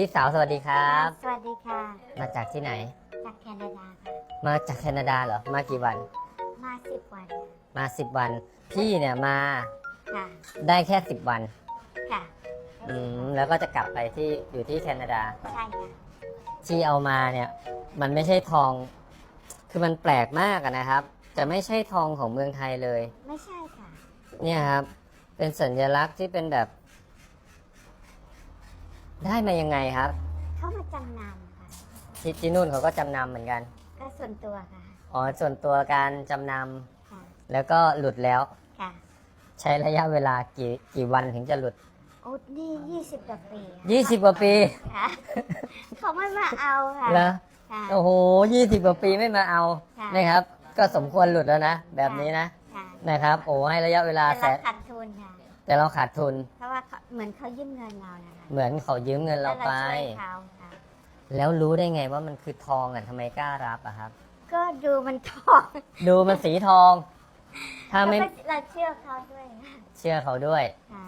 พี่สาวสวัสดีครับ สวัสดีค่ะ มาจากที่ไหน จากแคนาดาค่ะ มาจากแคนาดาเหรอ มากี่วัน มาสิบวัน มาสิบวัน พี่เนี่ยมาค่ะ ได้แค่สิบวัน ค่ะ อืม แล้วก็จะกลับไปที่อยู่ที่แคนาดา ใช่ค่ะ ที่เอามาเนี่ย มันไม่ใช่ทอง คือมันแปลกมากอะนะครับ จะไม่ใช่ทองของเมืองไทยเลย ไม่ใช่ค่ะ เนี่ยครับ เป็นสัญลักษณ์ที่เป็นแบบ ได้มายังไงครับ เขามาจำนำค่ะ ที่ที่นู่นเขาก็จำนำเหมือนกัน ก็ส่วนตัวค่ะ อ๋อ ส่วนตัวการจำนค่ะำแล้วก็หลุดแล้ว ค่ะ ใช้ระยะเวลากี่กี่วันถึงจะหลุด โอ้นี่ยี่สิบกว่าปีค่ะ20กว่าปีค่ะ เขาไม่มาเอาค่ะเหรอค่ะ โอ้โห20กว่าปีไม่มาเอาค่ะ นะครับ ก็สมควรหลุดแล้วนะ แบบนี้นะค่ะนะครับ โอ้ให้ระยะเวลาแต่แสเรานขาดทุนค่ะ แต่เราขาดทุน เพราะว่าเขาเหมือนเขายืมเงินเรานะคะเหมือนเขายืมเงินเราไป แล้วช่วยเขาค่ะ แล้วรู้ได้ไงว่ามันคือทองอะทำไมกล้ารับอะครับ ก็ดูมันทองดูมันสีทอง ถ้าไม่แล้วก็เราเชื่อเขาด้วยค่ะเชื่อเขาด้วย ค่ะ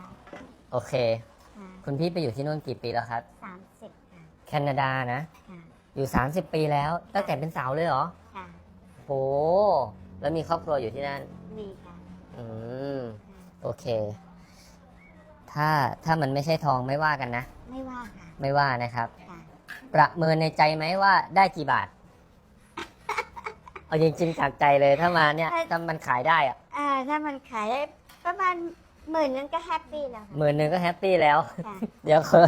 โอเค ค่ะคุณพี่ไปอยู่ที่นู่นกี่ปีแล้วครับ สามสิบค่ะแคนาดานะ ค่ะอยู่ 30 ปีแล้ว ตั้งแต่เป็นสาวเลยเหรอค่ะโหแล้วมีครอบครัวอยู่ที่นั่น มีค่ะอืมค่ะโอเค ถ้าถ้ามันไม่ใช่ทองไม่ว่ากันนะ ไม่ว่าค่ะไม่ว่านะครับ ค่ะประเมินในใจไหมว่าได้กี่บาท เอาจริงๆจากใจเลยถ้ามาเนี่ยถ้ามันขายได้อะอ่าถ้ามันขายได้ประมาณหมื่นนึงก็แฮปปี้แล้วหมื่นหนึ่งก็แฮปปี้แล้ว ค่ะเดี๋ยวเขา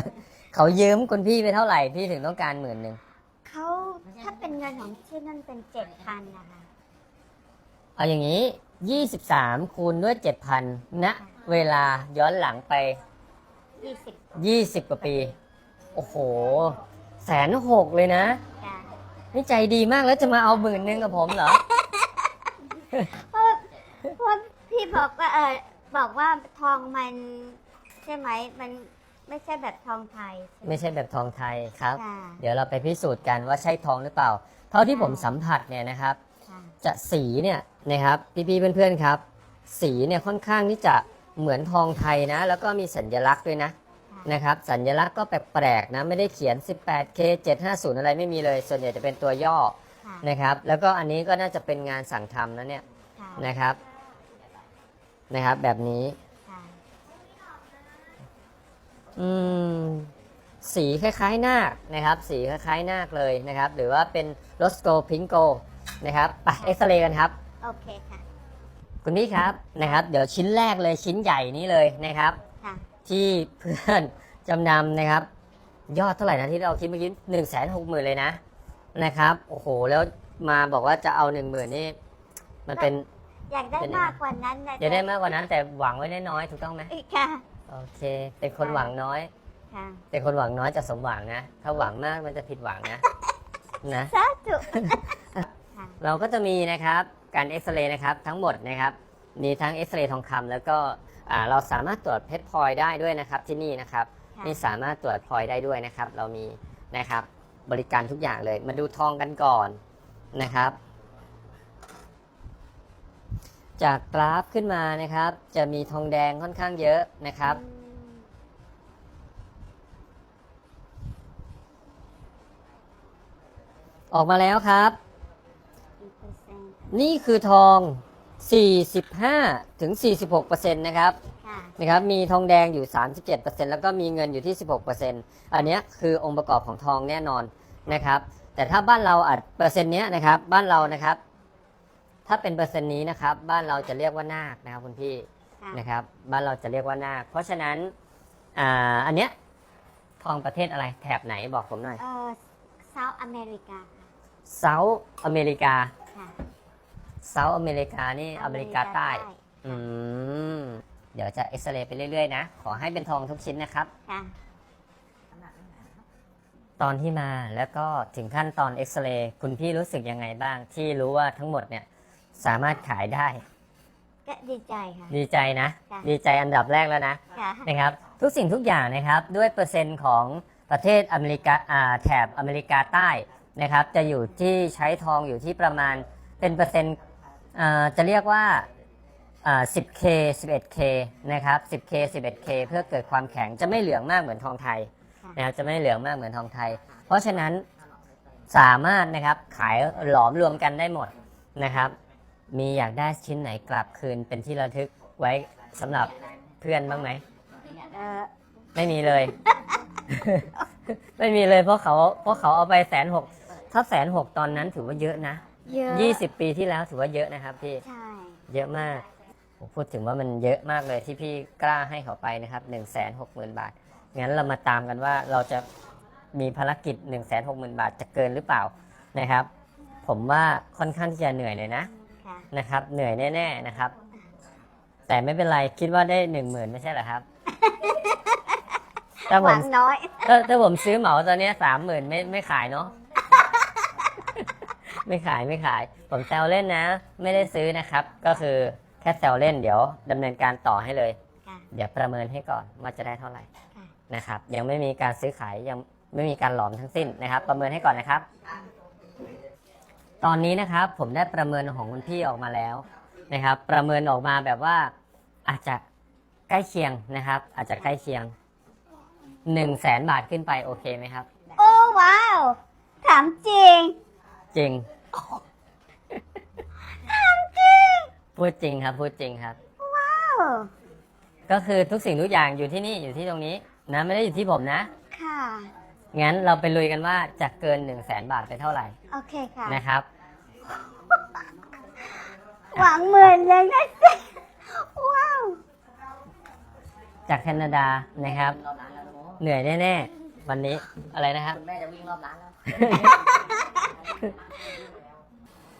เขายืมคุณพี่ไปเท่าไหร่พี่ถึงต้องการหมื่นหนึ่งเขาถ้าเป็นเงินของที่นั่นเป็นเจ็ดพันนะคะเอาอย่างนี้ 23คูณด้วย7,000ณ เวลาย้อนหลังไป ยี่สิบ20กว่าปี โอ้โห แสนหกเลยนะค่ะนี่ใจดีมากแล้วจะมาเอาหมื่นหนึ่งกับผมเหรอ เพราะเพราะพี่บอกว่าเออบอกว่าทองมันใช่ไหมมันไม่ใช่แบบทองไทยใช่ไหมไม่ใช่แบบทองไทยครับค่ะเดี๋ยวเราไปพิสูจน์กันว่าใช่ทองหรือเปล่า เท่าที่ผมสัมผัสเนี่ยนะครับค่ะจะสีเนี่ยนะครับพี่ๆเพื่อนๆครับ สีเนี่ยค่อนข้างที่จะ เหมือนทองไทยนะ แล้วก็มีสัญลักษณ์ด้วยนะค่ะนะครับ สัญลักษณ์ก็แปลกๆนะ ไม่ได้เขียน 18K 750 อะไรไม่มีเลย ส่วนใหญ่จะเป็นตัวย่อค่ะนะครับ แล้วก็อันนี้ก็น่าจะเป็นงานสั่งทำนะเนี่ยค่ะนะครับนะครับ แบบนี้ค่ะอืมสีคล้ายๆนาคนะครับ สีคล้ายๆนาคเลยนะครับ หรือว่าเป็นโรสโกพิงโกนะครับไปเอ็กซเรย์กันครับ โอเคค่ะ คุณพี่ครับนะครับ เดี๋ยวชิ้นแรกเลยชิ้นใหญ่นี้เลยนะครับ ค่ะ ที่เพื่อนจำนำนะครับ ยอดเท่าไหร่นะที่เราคิดเมื่อกี้หนึ่งแสนหกหมื่นเลยนะนะครับ โอ้โห แล้วมาบอกว่าจะเอาหนึ่งหมื่นนี่มันเป็น อยากได้เป็นไง มากกว่านั้นนะจะได้มากกว่านั้นแต่หวังไว้น้อยๆถูกต้องไหมอีกค่ะ โอเค เป็นคนหวังน้อย ค่ะเป็นคนหวังน้อยจะสมหวังนะ ถ้าหวังมากมันจะผิดหวังนะนะ สาธุค่ะเราก็จะมีนะครับ การเอ็กซเรย์นะครับทั้งหมดนะครับมีทั้งเอ็กซเรย์ทองคำแล้วก็อ่าเราสามารถตรวจเพชรพลอยได้ด้วยนะครับที่นี่นะครับค่ะนี่สามารถตรวจพลอยได้ด้วยนะครับ เรามีนะครับบริการทุกอย่างเลย มาดูทองกันก่อนนะครับ จากกราฟขึ้นมานะครับ จะมีทองแดงค่อนข้างเยอะนะครับอืมออกมาแล้วครับกี่เปอร์เซ็ นต์นี่คือทอง 45ถึง46%นะครับค่ะนะครับมีทองแดงอยู่ 37%แล้วก็มีเงินอยู่ที่ 16%อันเนี้ยคือองค์ประกอบของทองแน่นอนนะครับ แต่ถ้าบ้านเราอัดเปอร์เซ็นต์เนี้ยนะครับ บ้านเรานะครับ ถ้าเป็นเปอร์เซ็นต์นี้นะครับ บ้านเราจะเรียกว่านาคนะครับคุณพี่ค่ะนะครับ บ้านเราจะเรียกว่านาคเพราะฉะนั้นอ่าอันเนี้ยทองประเทศอะไรแถบไหนบอกผมหน่อยเอ่อเซาท์อเมริกา ค่ะเซาท์อเมริกาค่ะ เซาท์อเมริกานี่อเมริกาใต้ อืค่ะมเดี๋ยวจะเอ็กซเรย์ไปเรื่อยๆนะ ขอให้เป็นทองทุกชิ้นนะครับ ค่ะ ตอนที่มาแล้วก็ถึงขั้นตอนเอ็กซเรย์คุณพี่รู้สึกยังไงบ้าง ที่รู้ว่าทั้งหมดเนี่ย สามารถขายได้ ก็ดีใจค่ะ ดีใจนะ ค่ะ ดีใจอันดับแรกแล้วนะ ค่ะ นะครับทุกสิ่งทุกอย่างนะครับด้วยเปอร์เซ็นต์ของประเทศอเมริกาอ่าแถบอเมริกาใต้นะครับจะอยู่ที่ใช้ทองอยู่ที่ประมาณเป็นเปอร์เซ็นต์อ่า จะเรียกว่าอ่า 10K 11K นะครับ 10K 11K เพื่อเกิดความแข็งจะไม่เหลืองมากเหมือนทองไทยค่ะนะครับจะไม่เหลืองมากเหมือนทองไทย เพราะฉะนั้นสามารถนะครับขายหลอมรวมกันได้หมดนะครับ มีอยากได้ชิ้นไหนกลับคืนเป็นที่ระทึกไว้สำหรับเพื่อนบ้างไหมเออไม่มีเลย ไม่มีเลยเพราะเขาเพราะเขาเอาไปแสนหกถ้าแสนหกตอนนั้นถือว่าเยอะนะ เยอะยี่สิบปีที่แล้วถือว่าเยอะนะครับพี่ ใช่ เยอะมากผมพูดถึงว่ามันเยอะมากเลยที่พี่กล้าให้เขาไปนะครับหนึ่งแสนหกหมื่นบาท งั้นเรามาตามกันว่าเราจะมีภารกิจหนึ่งแสนหกหมื่นบาทจะเกินหรือเปล่านะครับ ผมว่าค่อนข้างที่จะเหนื่อยเลยนะค่ะ นะครับ เหนื่อยแน่ ๆนะครับ แต่ไม่เป็นไรคิดว่าได้หนึ่งหมื่นไม่ใช่เหรอครับ ถ้าหผวัมงน้อย ถ้าถ้าผมซื้อเหมาตอนเนี้สามหมื่นไม่ไม่ขายเนาะ ไม่ขายไม่ขาย ผมแซวเล่นนะ ไม่ได้ซื้อนะครับ ก็คือแค่แซวเล่นเดี๋ยวดำเนินการต่อให้เลย ค่ะ เดี๋ยวประเมินให้ก่อนว่าจะได้เท่าไหร่ค่ะ นะครับ ยังไม่มีการซื้อขายยังไม่มีการหลอมทั้งสิ้นนะครับ ประเมินให้ก่อนนะครับ ตอนนี้นะครับผมได้ประเมินของคุณพี่ออกมาแล้วนะครับ ประเมินออกมาแบบว่าอาจจะใกล้เคียงนะครับ อาจจะใกล้เคียงหนึ่งแสนบาทขึ้นไปโอเคไหมครับ โอ้ว้าว ถามจริง จริงถามจริงพูดจริงครับ พูดจริงครับ ว้าว ก็คือทุกสิ่งทุกอย่างอยู่ที่นี่อยู่ที่ตรงนี้นะไม่ได้อยู่ที่ผมนะ ค่ะ งั้นเราไปลุยกันว่าจะเกิน1นึ่งแสนบาทไปเท่าไหร่ โอเคค่ะ นะครับ หวังหมื่นเลยนะสิว้าว จากแคนาดานะครับรอบร้านแล้วนะโมเหนื่อยแน่ๆ วันนี้อะไรนะครับ คุณแม่จะวิ่งรอบร้านแล้ว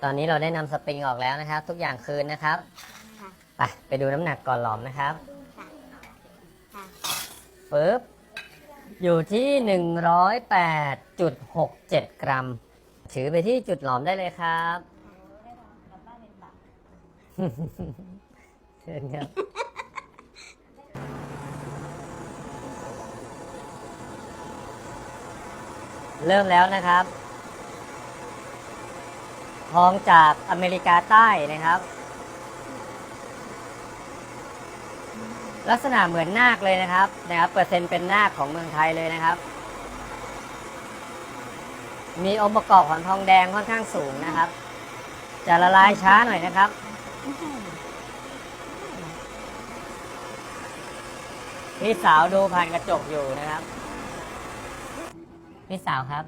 ตอนนี้เราได้นำสปริงออกแล้วนะครับ ทุกอย่างคืนนะครับค่ะไปไปดูน้ำหนักก่อนหลอมนะครับค่ะค่ะปึ๊บอยู่ที่ 108.67 กรัม ถือไปที่จุดหลอมได้เลยครับเชิญครับเริ่มแล้วนะครับ ทองจากอเมริกาใต้นะครับ ลักษณะเหมือนนาคเลยนะครับนะครับ เปอร์เซ็นต์เป็นนาคของเมืองไทยเลยนะครับ มีองค์ประกอบของทองแดงค่อนข้างสูงนะครับ จะละลายช้าหน่อยนะครับพี่สาวดูผ่านกระจกอยู่นะครับ พี่สาวครับ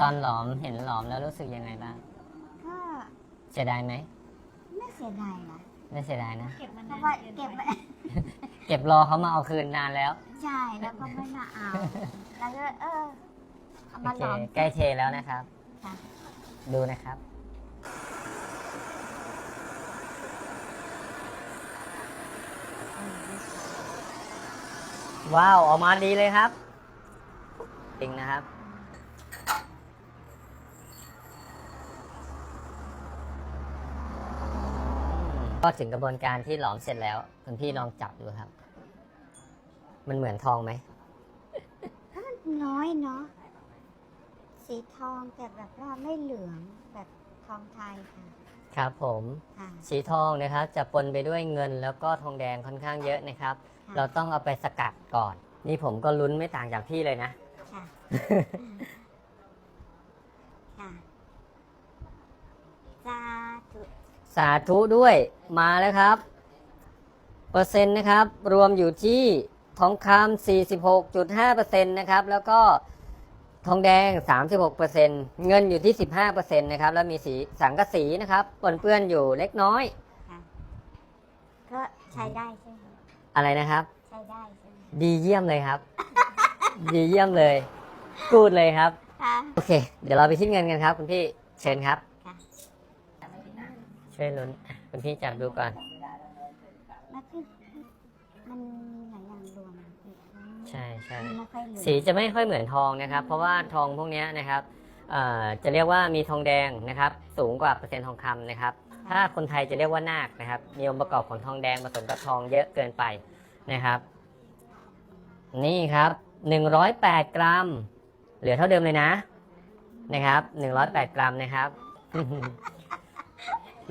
ตอนหลอมเห็นหลอมแล้วรู้สึกยังไงบ้าง เสียดายไหม ไม่เสียดายนะไม่เสียดายนะเพราะว่าเก็บไว้เก็บรอเขามาเอาคืนนานแล้ว ใช่แล้วก็ไม่มาเอาแล้วก็เออเอาโอมาเคหลอมใกล้เทแล้วนะครับ ค่ะดูนะครับ ว้าว ออกมาดีเลยครับจริงนะครับ ก็ถึงกระบวนการที่หลอมเสร็จแล้วคุณพี่ลองจับดูครับ มันเหมือนทองไหม น้อยเนาะสีทองแต่แบบว่าไม่เหลืองแบบทองไทยค่ะครับผมค่ะ สีทองนะครับ จะปนไปด้วยเงินแล้วก็ทองแดงค่อนข้างเยอะนะครับ ค่ะ เราต้องเอาไปสกัดก่อน นี่ผมก็ลุ้นไม่ต่างจากพี่เลยนะ ค่ะค่ะสาธุ สาธุด้วยมาแล้วครับ เปอร์เซ็นต์นะครับ รวมอยู่ที่ทองคำ46.5%นะครับ แล้วก็ทองแดง 36%เงินอยู่ที่ 15%นะครับ แล้วมีสีสังกะสีนะครับปนเปื้อนอยู่เล็กน้อยค่ะก็ใช้ได้ใช่ไหมอะไรนะครับ ใช้ได้ใช่ไหมดีเยี่ยมเลยครับ ดีเยี่ยมเลย กูดเลยครับ ค่ะ โอเค เดี๋ยวเราไปคิดเงินกันครับ คุณพี่เชิญครับค่ะ ช่วยลุ้นอะคุณพี่จับดูก่อนแล้วคือมันมีหลายอย่างรวมกันใช่ใช่มันไม่ค่อยเหลืองสีจะไม่ค่อยเหมือนทองนะครับ เพราะว่าทองพวกเนี้ยนะครับเอ่อจะเรียกว่ามีทองแดงนะครับ สูงกว่าเปอร์เซ็นต์ทองคำนะครับ ถ้าคนไทยจะเรียกว่านาคนะครับ มีองค์ประกอบของทองแดงผสมกับทองเยอะเกินไปนะครับ นี่ครับ 108 กรัม เหลือเท่าเดิมเลยนะ นะครับ 108 กรัมนะครับ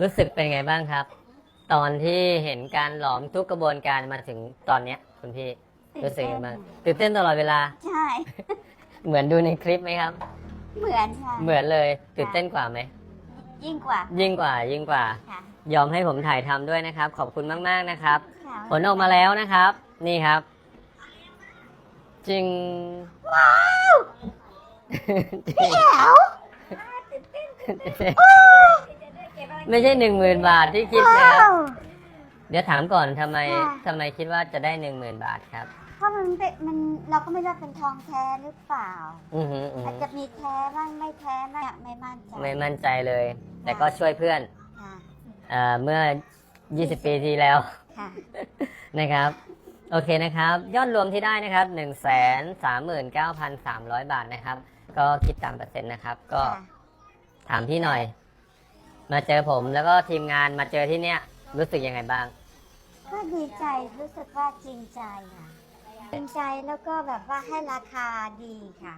รู้สึกเป็นไงบ้างครับ ตอนที่เห็นการหลอมทุกกระบวนการมาถึงตอนเนี้ย คุณพี่รู้สึกยังไงบ้างตื่นเต้นตลอดเวลา ใช่ เหมือนดูในคลิปไหมครับ เหมือนค่ะ เหมือนเลยตื่นเต้นกว่าไหม ยิ่งกว่า ยิ่งกว่ายิ่งกว่า ค่ะยอมให้ผมถ่ายทำด้วยนะครับ ขอบคุณมากๆนะครับ ค่ะผลออกมาแล้วนะครับ นี่ครับ จริงว้าวจริง แจ๋ว ไม่ใช่หนึ่งหมื่นบาทที่คิดว้านะครับว เดี๋ยวถามก่อนทำไมค่ะ ทำไมคิดว่าจะได้หนึ่งหมื่นบาทครับ เพราะมันเป็นมันเราก็ไม่รู้ว่าเป็นทองแท้หรือเปล่า อือหืออืออาจหือจะมีแท้บ้างไม่แท้บ้างไม่มั่นใจไม่มั่นใจเลย แต่ก็ช่วยเพื่อนค่ะเอ่อเมื่อ 20 ปีที่แล้ว ค่ะ นะครับ โอเคนะครับ ยอดรวมที่ได้นะครับ 1 3 9 3 0 0 บาทนะครับ ก็คิดตามเปอร์เซ็นต์นะครับ ก็ค่ะ ถามพี่หน่อย มาเจอผมแล้วก็ทีมงานมาเจอที่เนี้ยรู้สึกยังไงบ้าง ก็ดีใจรู้สึกว่าจริงใจค่ะจริงใจแล้วก็แบบว่าให้ราคาดีค่ะ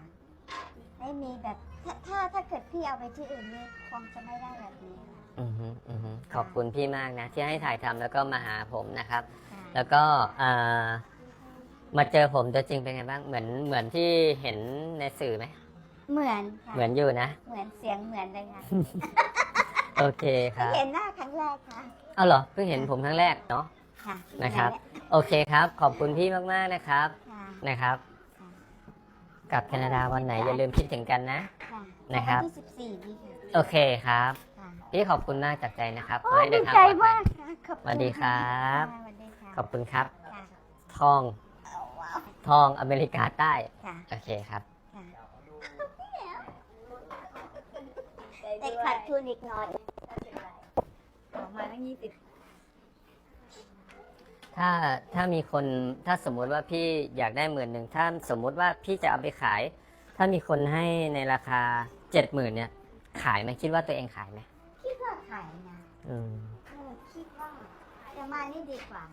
ไม่มีแบบถ้าถ้าถ้าเกิดพี่เอาไปที่อื่นนี่คงจะไม่ได้แบบนี้ค่ะอือฮึอือฮึขอบคุณพี่มากนะ ที่ให้ถ่ายทำแล้วก็มาหาผมนะครับค่ะแล้วก็อ่ามาเจอผมตัวจริงเป็นไงบ้างเหมือนเหมือนที่เห็นในสื่อไหมเหมือนค่ะเหมือนอยู่นะ เหมือนเสียงเหมือนเลยค่ะ โอเคครับเห็นหน้าครั้งแรกค่ะเอาเหรอเพิ่งเห็นผมครั้งแรกเนาะค่ะนะครับ โอเคครับ ขอบคุณพี่มากๆนะครับค่ะนะครับค่ะกลับแคนาดาวันไหนอย่าลืมคิดถึงกันนะค่ะนะครับวันที่สิบสี่นี่ค่ะโอเคครับค่ะพี่ขอบคุณมากจากใจนะครับขโอ้อให้เดิดีนทางใจปลอดภัมายกค่ะขอบคุณสวัสดีครับะสวัสดีค่ะขอบคุณครับค่ะทองเอาว้าวทองอเมริกาใต้ค่ะโอเคครับ ค่ะแต่ ขาดทุนอีกหน่อยออกมาตั้งยี่สิบถ้าถ้ามีคนถ้าสมมุติว่าพี่อยากได้หมื่นหนึ่งถ้าสมมุติว่าพี่จะเอาไปขาย ถ้ามีคนให้ในราคาเจ็ดหมื่นเนี่ย ขายไหมคิดว่าตัวเองขายไหมคิดว่าขายนะอืมเออคิดว่าจะมานี่ดีกว่า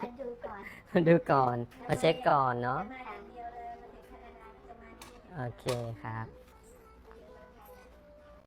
มาดูก่อนดูก่อนมาเช็คก่อนเนาะมาอย่างเดียวเลยมาถึงแคนาดาจะมาที่นี่โอเคครับ